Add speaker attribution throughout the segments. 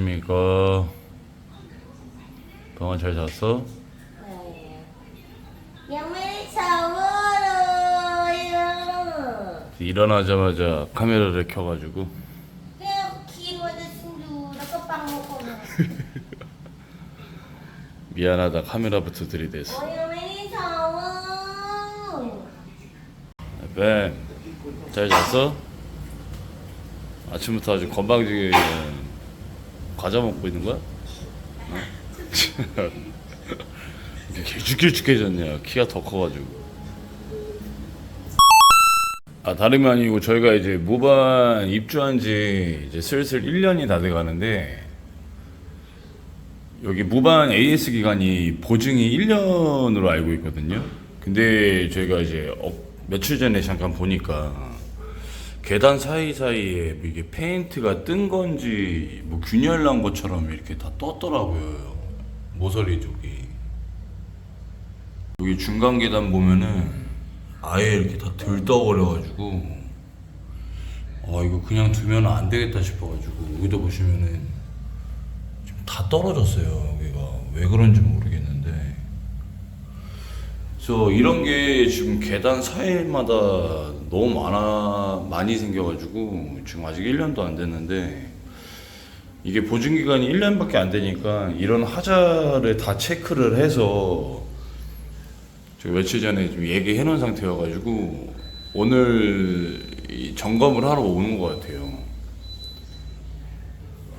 Speaker 1: 안녕하십니까. 방아 잘 잤어? 일어나자마자 카메라를 켜가지고. 미안하다. 카메라부터 들이댔어 뱀잘 잤어? 아침부터 아주 건방지게 과자 먹고 있는 거야? 어? 길쭉길쭉해졌냐 키가 더 커가지고 아 다름이 아니고 저희가 이제 무반 입주한 지 이제 슬슬 1년이 다 돼가는데 여기 무반 AS 기간이 보증이 1년으로 알고 있거든요. 근데 저희가 이제 어, 며칠 전에 잠깐 보니까 계단 사이사이에 이게 페인트가 뜬 건지 뭐 균열 난 것처럼 이렇게 다 떴더라고요. 모서리 쪽이. 여기 중간 계단 보면은 아예 이렇게 다 들떠버려가지고 아 이거 그냥 두면 안 되겠다 싶어가지고 여기도 보시면은 지금 다 떨어졌어요 여기가 왜 그런지 모르겠는데 그래서 이런 게 지금 계단 사이마다 너무 많아 많이 생겨가지고 지금 아직 1년도 안 됐는데 이게 보증 기간이 1년밖에 안 되니까 이런 하자를 다 체크를 해서 제가 며칠 전에 좀 얘기해 놓은 상태여가지고 오늘 이 점검을 하러 오는 것 같아요.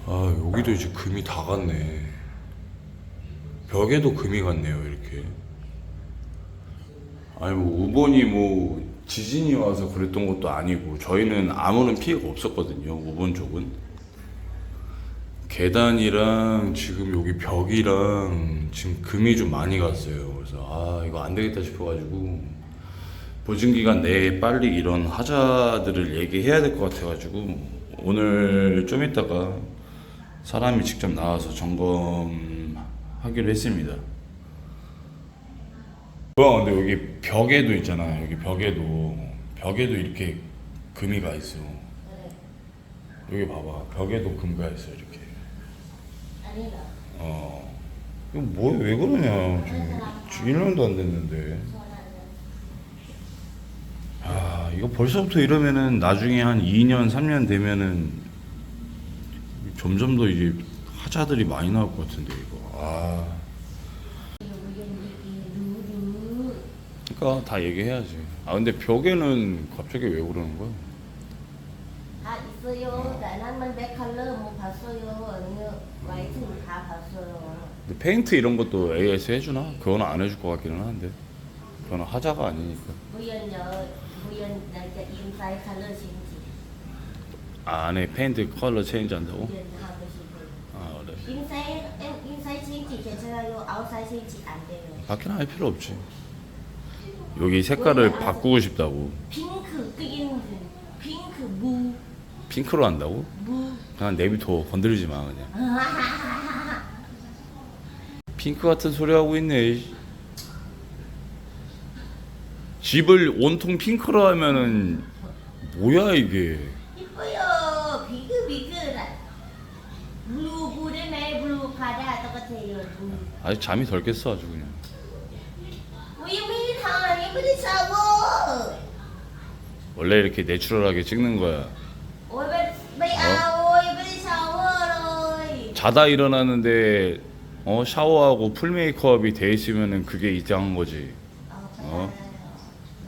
Speaker 1: 아 여기도 이제 금이 다 갔네. 벽에도 금이 갔네요 이렇게. 아니 뭐 우본이 뭐 지진이 와서 그랬던 것도 아니고 저희는 아무런 피해가 없었거든요 우본 쪽은. 계단이랑 지금 여기 벽이랑 지금 금이 좀 많이 갔어요. 그래서 아 이거 안 되겠다 싶어가지고 보증 기간 내에 빨리 이런 하자들을 얘기해야 될 것 같아가지고 오늘 좀 이따가 사람이 직접 나와서 점검하기로 했습니다. 어, 근데 여기 벽에도 있잖아. 여기 벽에도 벽에도 이렇게 금이 가 있어. 여기 봐봐. 벽에도 금가 있어 이렇게.
Speaker 2: 아니다.
Speaker 1: 어. 이거 뭐왜 그러냐. 지금 1년도 안 됐는데. 아, 이거 벌써부터 이러면은 나중에 한 2년, 3년 되면은 점점 더 이제 하자들이 많이 나올 것 같은데 이거. 아. 그러니까 다 얘기해야지. 아 근데 벽에는 갑자기 왜 그러는 거야?
Speaker 2: 다 있어요. 나는 만 백 컬러 못 봤어요. 아니요 화이트 다 봤어요.
Speaker 1: 근데 페인트 이런 것도 AS 해주나? 그거는 안 해줄 것 같기는 한데. 그거는 하자가 아니니까. 아, 안에 페인트 컬러 체인지 한다고?
Speaker 2: 하고 싶어요.
Speaker 1: 아 그래.
Speaker 2: em inside chính 괜찮아요. outside chính 안 돼요.
Speaker 1: 바퀴는 할 필요 없지. 여기 색깔을 바꾸고 싶다고.
Speaker 2: 핑크 끄기는 핑크 무
Speaker 1: 핑크로 한다고?
Speaker 2: 무.
Speaker 1: 그냥 내비둬 건드리지 마 그냥. 핑크 같은 소리 하고 있네. 이. 집을 온통 핑크로 하면은 뭐야 이게?
Speaker 2: 이뻐요. 비그 비그라. 블루 블루네 블루 바다 똑같아요. 블루.
Speaker 1: 아직 잠이 덜 깼어 아주 그냥. 원래 이렇게 내추럴하게 찍는 거야. 자다 일어나는데 어 샤워하고 풀 메이크업이 돼 있으면은 그게 이상한 거지. 어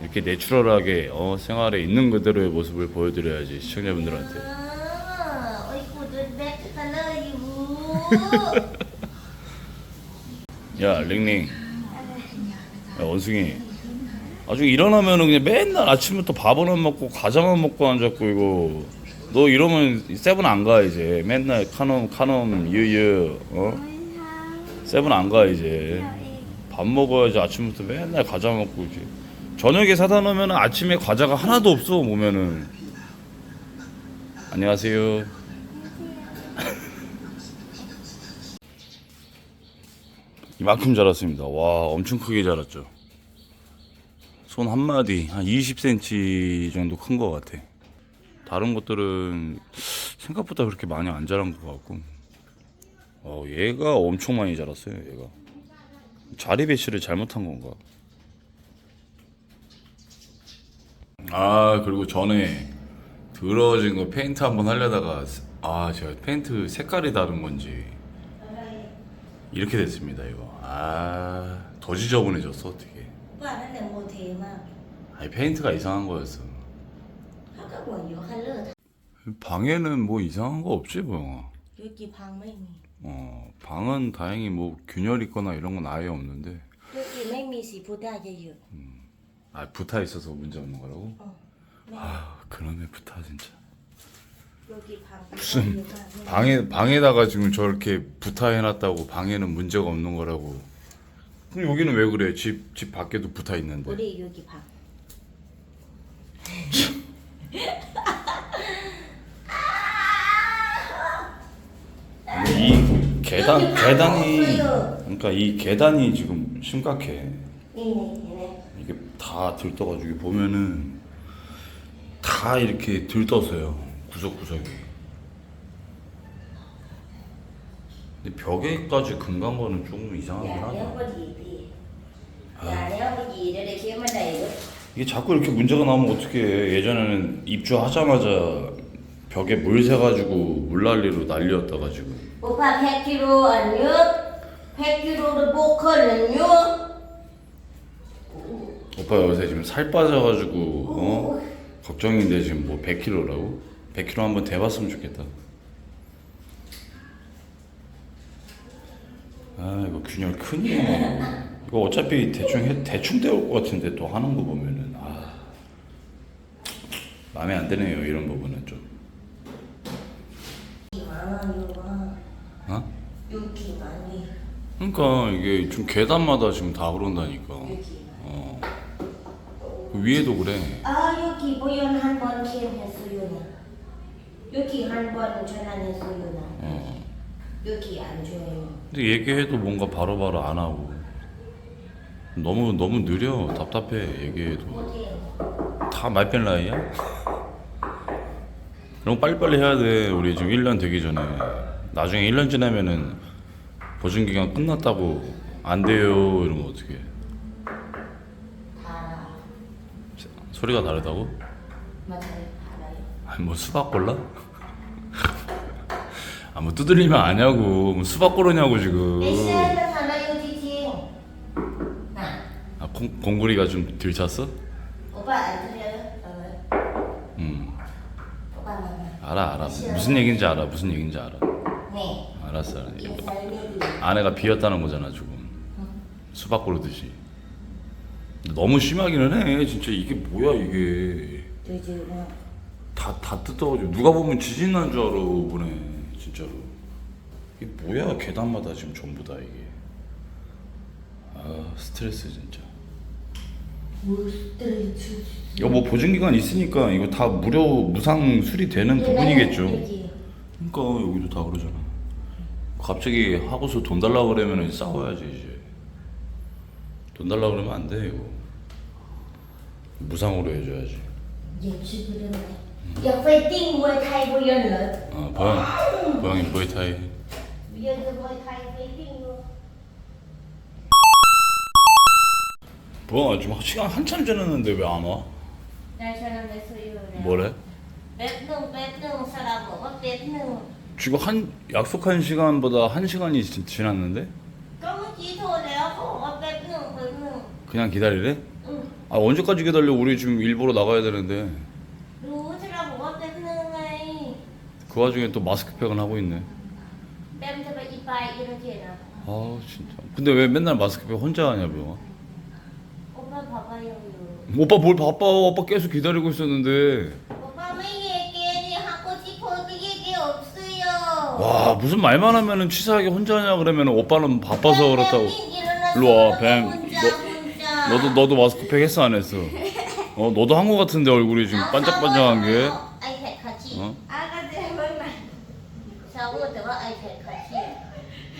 Speaker 1: 이렇게 내추럴하게 어 생활에 있는 그대로의 모습을 보여드려야지 시청자분들한테. 야 링링, 야 원숭이. 아주 일어나면은 그냥 맨날 아침부터 밥은 안 먹고 과자만 먹고 앉았고 이거. 너 이러면 세븐 안 가 이제. 맨날 카놈 카놈 유유 어. 세븐 안 가 이제. 밥 먹어야지 아침부터 맨날 과자 먹고 이제. 저녁에 사다 놓으면 아침에 과자가 하나도 없어 보면은. 안녕하세요. 이만큼 자랐습니다. 와, 엄청 크게 자랐죠. 손 한 마디 한 20cm 정도 큰 것 같아. 다른 것들은 생각보다 그렇게 많이 안 자란 것 같고 어, 얘가 엄청 많이 자랐어요. 얘가 자리 배치를 잘못한 건가? 아 그리고 전에 더러워진 거 페인트 한번 하려다가 아 제가 페인트 색깔이 다른 건지 이렇게 됐습니다 이거 아더 지저분해졌어 어떻게
Speaker 2: ว่านั่นแหละโมเทมาก
Speaker 1: 아니 페인트가 이상한 거였어
Speaker 2: เขาก็หัวอยู่คันเลอร์
Speaker 1: 방에는 뭐 이상한 거 없지 뭐
Speaker 2: ยูกิพังไม่มี
Speaker 1: 어, 방은 다행히 뭐 균열 있거나 이런 건 아예 없는데
Speaker 2: ยูกิไม่มีสีพุดด้าเยอะ
Speaker 1: 아 붙어 있어서 문제 없는 거라고?
Speaker 2: ๆอ๋อแม่
Speaker 1: 아 그러네 붙어 진짜
Speaker 2: ยูกิพัง
Speaker 1: 무슨 방에 방에다가 지금 저렇게 붙어 해놨다고 방에는 문제가 없는 거라고 그럼 여기는 왜 그래? 집, 집 밖에도 붙어 있는데.
Speaker 2: 우리 여기 봐.
Speaker 1: 이 계단 계단이 그러니까 이 계단이 지금 심각해.
Speaker 2: 네네네.
Speaker 1: 이게 다 들떠가지고 보면은 다 이렇게 들떠서요 구석구석이. 근데 벽에까지 금간 거는 조금 이상하긴 하다.
Speaker 2: 아.
Speaker 1: 이게 자꾸 이렇게 문제가 나오면 어떻게 해. 예전에는 입주하자마자 벽에 물 새가지고 물난리로 난리였다가 지금.
Speaker 2: 오빠 100kg 안유? 100kg를 뽑거는요?
Speaker 1: 오빠 요새 지금 살 빠져가지고 어? 걱정인데 지금 뭐 100kg라고? 100kg 한번 대봤으면 좋겠다. 아 이거 균열 큰일이네. 이거 어차피 대충 해, 대충 때울 것 같은데 또 하는 거 보면은 아 마음에 안 드네요 이런 부분은 좀. 어?
Speaker 2: 여기 많이
Speaker 1: 그러니까 이게 좀 계단마다 지금 다 그런다니까. 어. 그 위에도 그래.
Speaker 2: 아 여기 보연 한번 기억했어요 여기 한번 전환했어요 어. 여기 안 줘요
Speaker 1: 근데 얘기해도 뭔가 바로바로 안 하고. 너무 너무 느려. 답답해 얘기해도. 다 말빨라이야? 그럼 빨리빨리 해야 돼. 우리 지금 1년 되기 전에. 나중에 1년 지나면은 보증기간 끝났다고 안 돼요. 이러면
Speaker 2: 어떻게
Speaker 1: 소리가 다르다고? 아니 뭐 수박 골라? 아뭐 두들리면 아냐고. 뭐 수박 고르냐고 지금. 콩, 공구리가 좀 덜 찼어?
Speaker 2: 오빠 안 들려요? 나는.
Speaker 1: 음.
Speaker 2: 응. 오빠 나는.
Speaker 1: 알아 알아. 무슨 얘기인지 알아. 무슨 얘기인지 알아.
Speaker 2: 네.
Speaker 1: 알았어.
Speaker 2: 알아. 옛날 얘기.
Speaker 1: 아내가 비었다는 거잖아 지금. 수박 고르듯이. 너무 심하기는 해. 진짜 이게 뭐야 이게. 다다 뭐 뜯어가지고 누가 보면 지진 난 줄 알아 이번에 진짜로. 이게 뭐야 계단마다 지금 전부 다 이게. 아 스트레스 진짜. 뭐 여보 보증기간 있으니까 이거 다 무료 무상 수리되는 부분이겠죠. 그러니까 여기도 다 그러잖아. 갑자기 하고서 돈 달라 그러면 싸워야지 이제. 돈 달라 그러면 안 돼 이거. 무상으로 해줘야지.
Speaker 2: 也去不了，也会定位泰国人了。아
Speaker 1: 어, 보양 보양이 보이타이.
Speaker 2: 不认识会泰国。 뭐,
Speaker 1: 도영아 지금 시간 한참 지났는데 왜 안 와? 뭐래? 지금 한 약속한 시간보다 한 시간이 지, 지났는데? 그냥 기다리래? 아 언제까지 기다려? 우리 지금 일부러 나가야 되는데 그 와중에 또 마스크팩은 하고 있네. 아 진짜. 근데 왜 맨날 마스크팩 혼자
Speaker 2: 하냐고요?
Speaker 1: 오빠 뭘 바빠? 오빠 계속 기다리고 있었는데.
Speaker 2: 오빠는 얘기해? 네 하고 싶어 얘기 없어요.
Speaker 1: 와 무슨 말만 하면은 치사하게 혼자냐 그러면 오빠는 바빠서 그렇다고. 일로 와, 뱀. 너- 너도 너도 마스크팩 했어 안 했어? 어 너도 한 거 같은데 얼굴이 지금 아, 반짝반짝한 게. 어?
Speaker 2: 아가 제발 말. 자고 들어 아이패드 같이.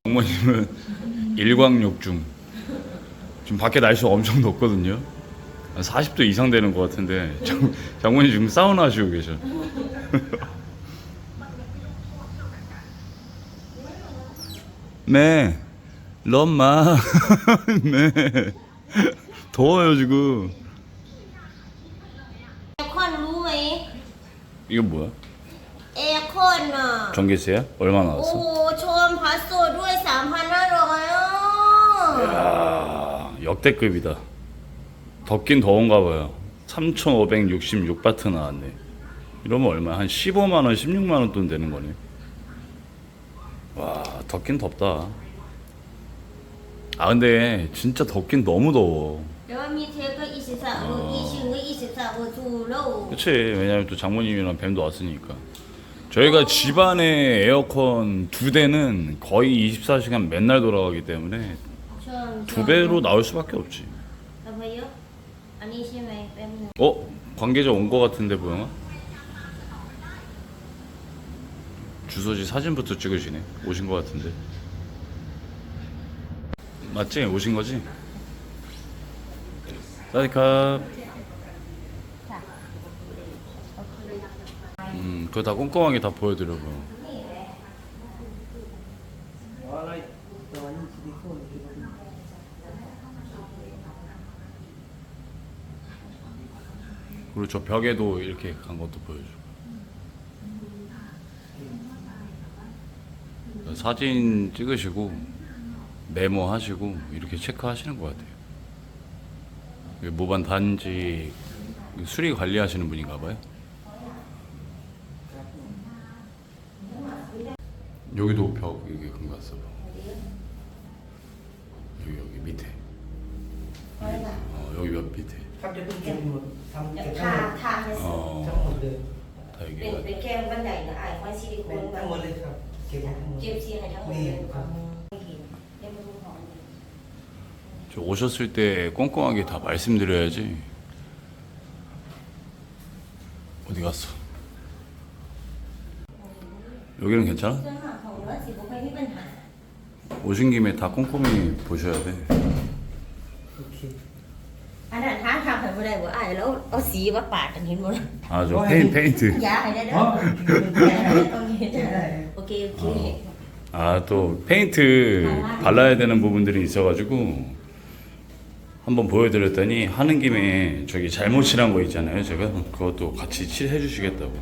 Speaker 1: 어머님은 일광욕 중. 지금 밖에 날씨 엄청 덥거든요. 40도 이상 되는 것 같은데 장, 장모님 지금 사우나 하시고 계셔. 네 럼마. 네. 더워요 지금.
Speaker 2: 에어컨 루에.
Speaker 1: 이거 뭐야?
Speaker 2: 에어컨.
Speaker 1: 전기세야? 얼마 나왔어?
Speaker 2: 오 처음 봤어. 루에 3 하나 넣어요.
Speaker 1: 야 역대급이다. 덥긴 더운가 봐요. 3,566바트 나왔네. 이러면 얼마? 한 15만 원, 16만 원 돈 되는 거네. 와, 덥긴 덥다. 아 근데 진짜 덥긴 너무 더워.
Speaker 2: 그렇지. 어.
Speaker 1: 그치 왜냐면 또 장모님이랑 뱀도 왔으니까 저희가 집안에 에어컨 두 대는 거의 24시간 맨날 돌아가기 때문에 두 배로 나올 수밖에 없지
Speaker 2: 아니 심해
Speaker 1: 어? 관계자 온 거 같은데 뭐 보영아? 주소지 사진부터 찍으시네. 오신 거 같은데. 맞지? 오신 거지? 사디캅. 음, 그거 다 꼼꼼하게 다 보여드려
Speaker 2: 봐.
Speaker 1: 그리고 저 벽에도 이렇게 간 것도 보여줘. 사진 찍으시고 메모하시고 이렇게 체크하시는 것 같아요. 모반 단지 수리 관리하시는 분인가 봐요. 여기도 벽 이게 같어. 여기 밑에. 어, 여기 몇 밑에.
Speaker 3: ครับจะเพิ่งเก็บหมดทำ
Speaker 2: เดี๋ยว
Speaker 3: เก็บทั้
Speaker 2: ทาง
Speaker 3: หมด
Speaker 2: ทางให้สุด
Speaker 1: 어,
Speaker 3: ทั้งหมดเลย
Speaker 1: 다
Speaker 2: เป็น
Speaker 1: 여기가
Speaker 2: เป็นแก้มบันไดนะอ้ายห้อยซิลิโค
Speaker 3: เป็น
Speaker 2: น
Speaker 3: ทั้งหมดเลยครับ เก็บทั้งหมด
Speaker 2: เก็บซีให้ทั้งหมดเลยไม่เห็นยังไม่รู้ของ
Speaker 1: 저 오셨을 때 꼼꼼하게 다 말씀드려야지. 어디 갔어? 여기는 괜찮아?
Speaker 2: เสื้อผ้าของเนื้อสิบ่ค่อยมีปัญหา
Speaker 1: 오신 김에 다 꼼꼼히 보셔야 돼.
Speaker 3: โอเค
Speaker 2: อันนั้นท้าทำให้บ่ได้บ่อ้ายแล้วเอาสีมาปาดกันเห็นบ่ล่ะ
Speaker 1: 아, 저 페인, 페인트.
Speaker 2: อย่าให้ได้เด้อ
Speaker 3: อ๋อ
Speaker 2: อย่าให้ได้ต้องเห็นโอเคโอเค
Speaker 1: 아, 또 페인트 발라야 되는 부분들이 있어가지고 한번 보여드렸더니 하는 김에 저기 잘못 칠한 거 있잖아요. 제가 그것도 같이 칠해 주시겠다고.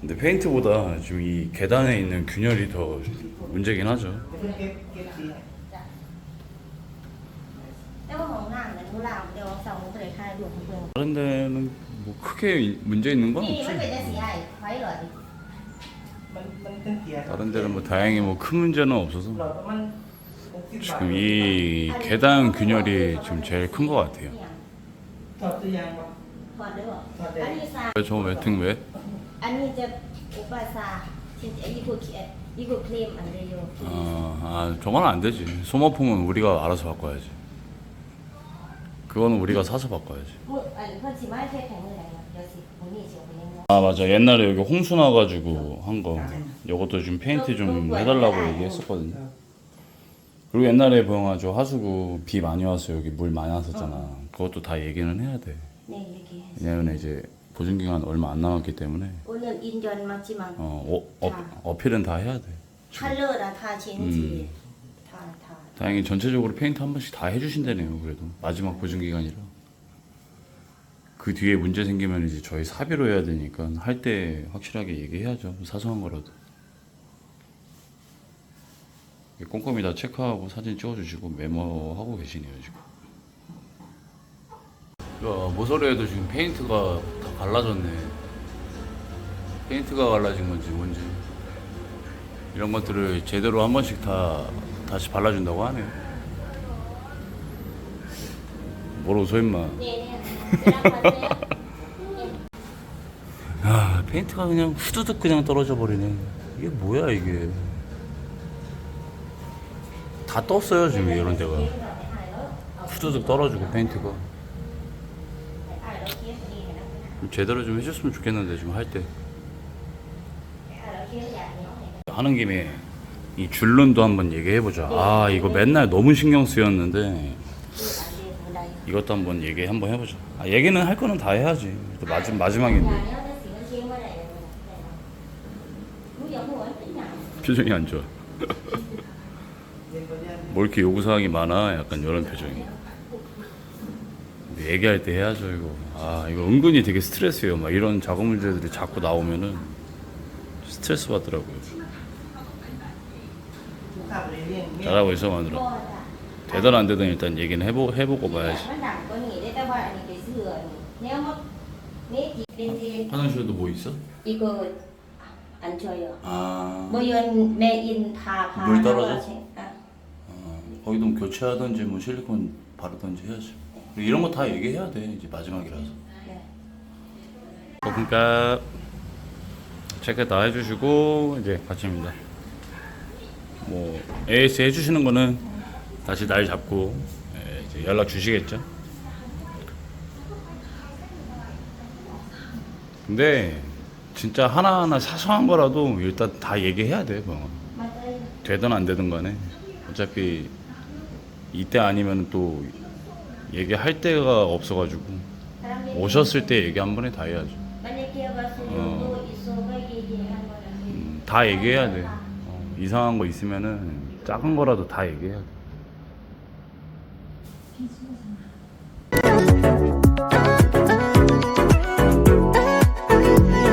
Speaker 1: 근데 페인트보다 지금 이 계단에 있는 균열이 더 문제긴 하죠.
Speaker 3: จะเพิ่งเก็บเก็บสี
Speaker 2: สองก็เลยค่ายรวมของเพิ่น
Speaker 1: 다른 데는 뭐 크게 문제 있는 건
Speaker 2: นี่มัน
Speaker 1: 없지.
Speaker 2: เป็นจังซี่อ้ายไว้เหรอดิ
Speaker 3: มันมันเป็นเสีย
Speaker 1: 다른 데는 뭐 다행히 뭐 큰 문제는
Speaker 3: หล
Speaker 1: 없어서
Speaker 3: อดประมาณ60บาท
Speaker 1: 지금 이 계단 균열이 지금 제일 큰 것 같아요.
Speaker 2: เนี่ย
Speaker 3: ถอดตัวอยางมา
Speaker 2: ถอดได้บ่
Speaker 3: ถอดได้
Speaker 2: อันนี้ซา
Speaker 1: 왜 저 웨팅 왜?
Speaker 2: อันนี้จะอุปสาที่ไอ้ยี่ห้อเขียนยี่ห้อเคลมอันเดียว
Speaker 1: 어, 아, 저건 안 되지. 소모품은 우리가 알아서 바꿔야지. 그거는 우리가 사서 바꿔야지.
Speaker 2: 뭐, 아니, 그렇지 말세 병을 내요.
Speaker 1: 아 맞아. 옛날에 여기 홍수 나가지고 한 거. 이것도 좀 페인트 좀 해달라고 아, 얘기했었거든요. 그리고 옛날에 보영아 저 하수구 비 많이 와서 여기 물 많이 왔었잖아. 어. 그것도 다 얘기는 해야 돼
Speaker 2: 네 얘기해.
Speaker 1: 왜냐면 이제 보증기간 얼마 안 남았기 때문에.
Speaker 2: 오늘 인전 맞지만
Speaker 1: 어, 어, 어, 어필은 다 해야 돼.
Speaker 2: 칼러라 다 젠지. 다다. 음.
Speaker 1: 다행히 전체적으로 페인트 한 번씩 다 해주신다네요. 그래도 마지막 보증 기간이라. 그 뒤에 문제 생기면 이제 저희 사비로 해야 되니까 할 때 확실하게 얘기해야죠. 사소한 거라도. 꼼꼼히 다 체크하고 사진 찍어주시고 메모하고 계시네요 지금. 야 모서리에도 지금 페인트가 다 갈라졌네. 페인트가 갈라진 건지 뭔지 이런 것들을 제대로 한 번씩 다 다시 발라준다고 하네요. 뭘 웃어 임마.
Speaker 2: 네. 네, 네.
Speaker 1: 아 페인트가 그냥 후두둑 그냥 떨어져 버리네. 이게 뭐야 이게. 다 떴어요 지금 이런 데가. 후두둑 떨어지고 페인트가. 제대로 좀 해줬으면 좋겠는데 지금 할 때. 하는 김에 이 줄눈도 한번 얘기해 보자. 네. 아 이거 맨날 너무 신경 쓰였는데
Speaker 2: 네.
Speaker 1: 이것도 한번 얘기 한번 해보자. 아, 얘기는 할 거는 다 해야지. 또 마지, 마지막인데 표정이 안 좋아. 뭐 이렇게 요구 사항이 많아? 약간 이런 표정이. 얘기할 때 해야죠 이거. 아 이거 은근히 되게 스트레스예요. 막 이런 작업 문제들이 자꾸 나오면은 스트레스 받더라고요. 나라고 해서 마누라. 되든 안 되든 일단 얘기는 해보, 해보고 봐야지. 화장실에도 뭐 있어?
Speaker 2: 이거 안 줘요.
Speaker 1: 아...
Speaker 2: 뭐 이런 매인
Speaker 1: 다물 떨어져?
Speaker 2: 아.
Speaker 1: 거기도 뭐 교체하든지 뭐 실리콘 바르든지 해야지. 이런 거 다 얘기해야 돼 이제 마지막이라서.
Speaker 2: 네.
Speaker 1: 어, 그러니까 체크 다 해주시고 이제 마칩니다. 뭐 AS 해주시는 거는 다시 날 잡고 예, 연락 주시겠죠. 근데 진짜 하나하나 사소한 거라도 일단 다 얘기해야 돼. 뭐. 되든 안 되든 간에 어차피 이때 아니면 또 얘기할 데가 없어가지고 오셨을 때 얘기 한 번에 다 해야죠. 어.
Speaker 2: 거는
Speaker 1: 음, 다 얘기해야 돼. 어, 이상한 거 있으면은 작은 거라도 다 얘기해야 돼.